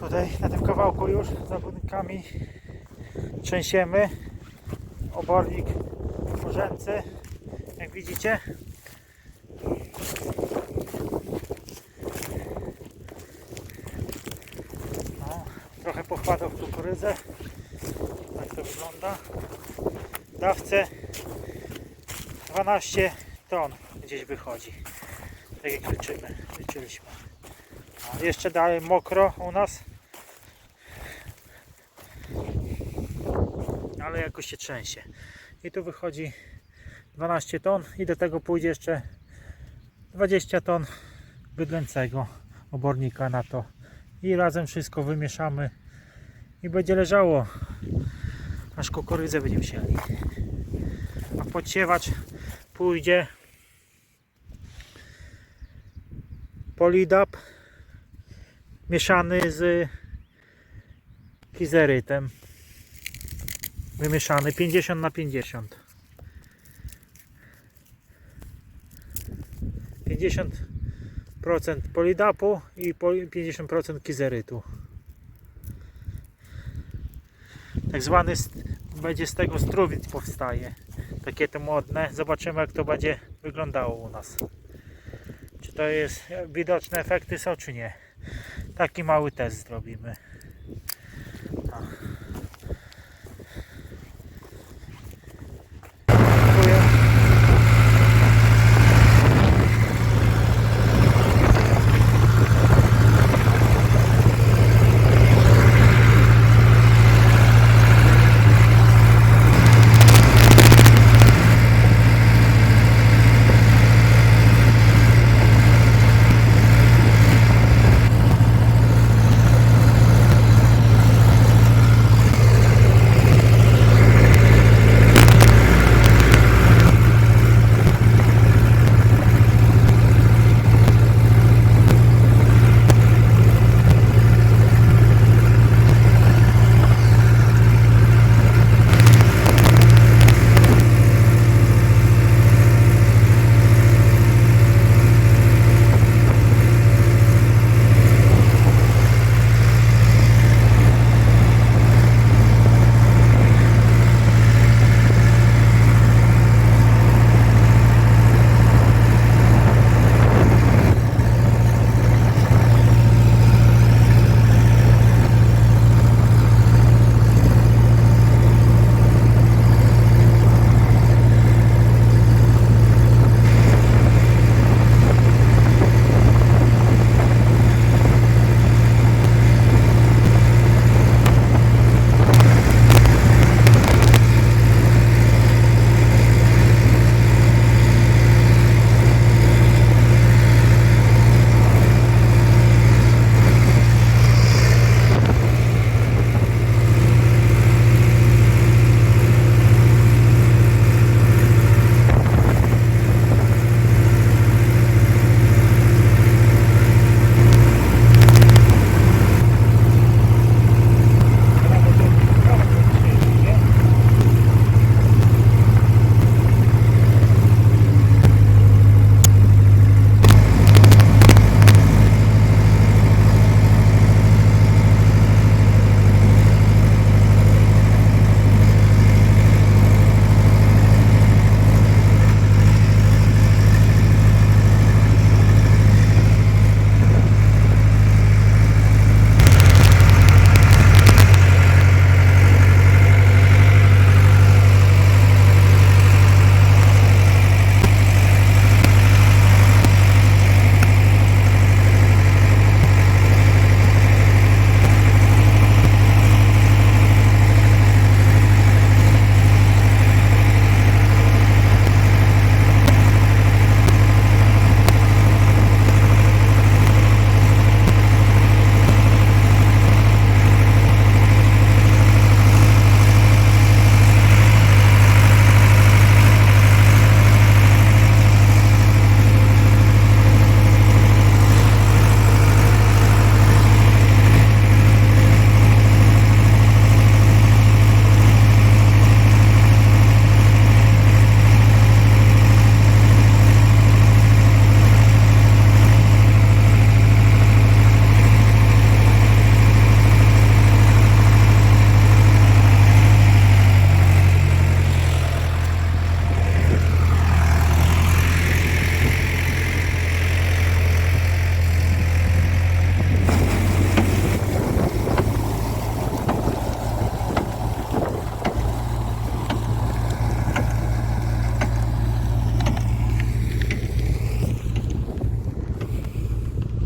Tutaj na tym kawałku już zawodnikami trzęsiemy. Obornik w rzęce, jak widzicie. No, trochę pochładał w kukurydzę. Tak to wygląda. Dawce 12 ton gdzieś wychodzi. Tak jak liczymy, liczyliśmy. A jeszcze dalej mokro u nas. Ale jakoś się trzęsie. I tu wychodzi 12 ton i do tego pójdzie jeszcze 20 ton bydlęcego obornika na to. I razem wszystko wymieszamy i będzie leżało aż kukurydzę będziemy siali. A podsiewacz pójdzie polidap mieszany z kizerytem wymieszany 50 na 50 50% polidapu i poli- 50% kizerytu. Tak zwany będzie z tego struwic powstaje. Takie te modne. Zobaczymy jak to będzie wyglądało u nas. Czy to jest widoczne efekty są czy nie. Taki mały test zrobimy